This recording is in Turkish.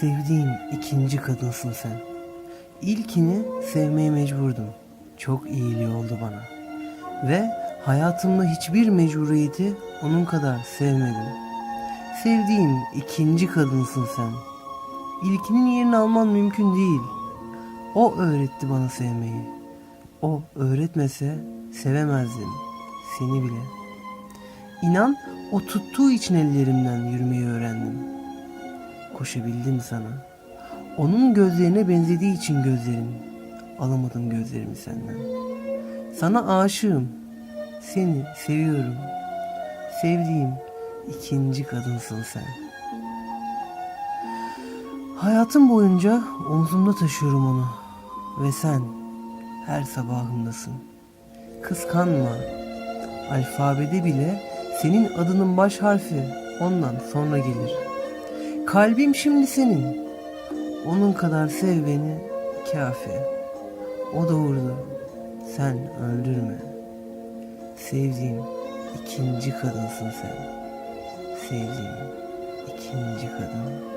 Sevdiğim ikinci kadınsın sen. İlkini sevmeye mecburdum. Çok iyiliği oldu bana. Ve hayatımda hiçbir mecburiyeti onun kadar sevmedim. Sevdiğim ikinci kadınsın sen. İlkinin yerini alman mümkün değil. O öğretti bana sevmeyi. O öğretmese sevemezdim seni bile.'' İnan o tuttuğu için ellerimden yürümeyi öğrendim. Koşabildim sana. Onun gözlerine benzediği için gözlerin. Alamadım gözlerimi senden. Sana aşığım. Seni seviyorum. Sevdiğim ikinci kadınsın sen. Hayatım boyunca omzumda taşıyorum onu. Ve sen her sabahımdasın. Kıskanma. Alfabede bile senin adının baş harfi ondan sonra gelir. Kalbim şimdi senin. Onun kadar sev beni kafi. O doğurdu. Sen öldürme. Sevdiğim ikinci kadınsın sen. Sevdiğim ikinci kadın.